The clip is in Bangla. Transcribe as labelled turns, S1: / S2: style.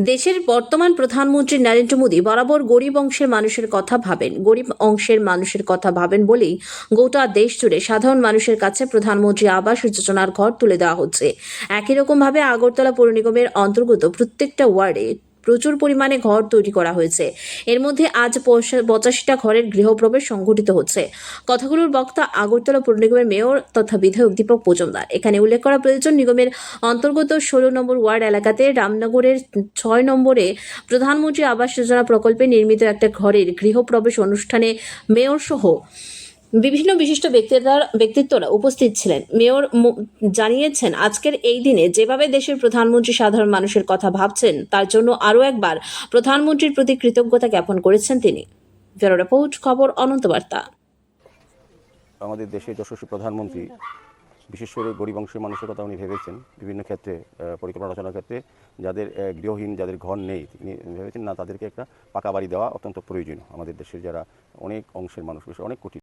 S1: দেশের বর্তমান প্রধানমন্ত্রী নরেন্দ্র মোদী বরাবর গরিব অংশের মানুষের কথা ভাবেন, গরিব অংশের মানুষের কথা ভাবেন বলেই গোটা দেশ জুড়ে সাধারণ মানুষের কাছে প্রধানমন্ত্রী আবাস যোজনার ঘর তুলে দেওয়া হচ্ছে। একই রকমভাবে আগরতলা পৌর নিগমের অন্তর্গত প্রত্যেকটা ওয়ার্ডে প্রচুর পরিমাণে ঘর তৈরি করা হয়েছে। এর মধ্যে আজ পঁচা- পঁচাশিটা ঘরের গৃহপ্রবেশ সংঘটিত হচ্ছে। কথাগুলোর বক্তা আগরতলা পৌর নিগমের মেয়র তথা বিধায়ক দীপক মজুমদার। এখানে উল্লেখ করা প্রয়োজন নিগমের অন্তর্গত ষোলো নম্বর ওয়ার্ড এলাকাতে রামনগরের ছয় নম্বরে প্রধানমন্ত্রী আবাস যোজনা প্রকল্পে নির্মিত একটা ঘরের গৃহপ্রবেশ অনুষ্ঠানে মেয়র সহ বিভিন্ন বিশিষ্ট ব্যক্তিরা ব্যক্তিত্বরা উপস্থিত ছিলেন। মেয়র জানিয়েছেন, আজকের এই দিনে যেভাবে দেশের প্রধানমন্ত্রী সাধারণ মানুষের কথা ভাবছেন, তার জন্য আরও একবার প্রধানমন্ত্রীর প্রতি কৃতজ্ঞতা জ্ঞাপন করেছেন তিনি। রিপোর্ট, খবর অনন্তবার্তা
S2: আমাদের দেশের যশস্বী প্রধানমন্ত্রী, বিশেষ করে গরিব অংশের মানুষের কথা উনি ভেবেছেন, বিভিন্ন ক্ষেত্রে পরিকল্পনা রচনার ক্ষেত্রে, যাদের গৃহহীন, যাদের ঘর নেই, তিনি ভেবেছেন না তাদেরকে একটা পাকা বাড়ি দেওয়া অত্যন্ত প্রয়োজনীয়। আমাদের দেশের যারা অনেক অংশের মানুষ, অনেক কোটি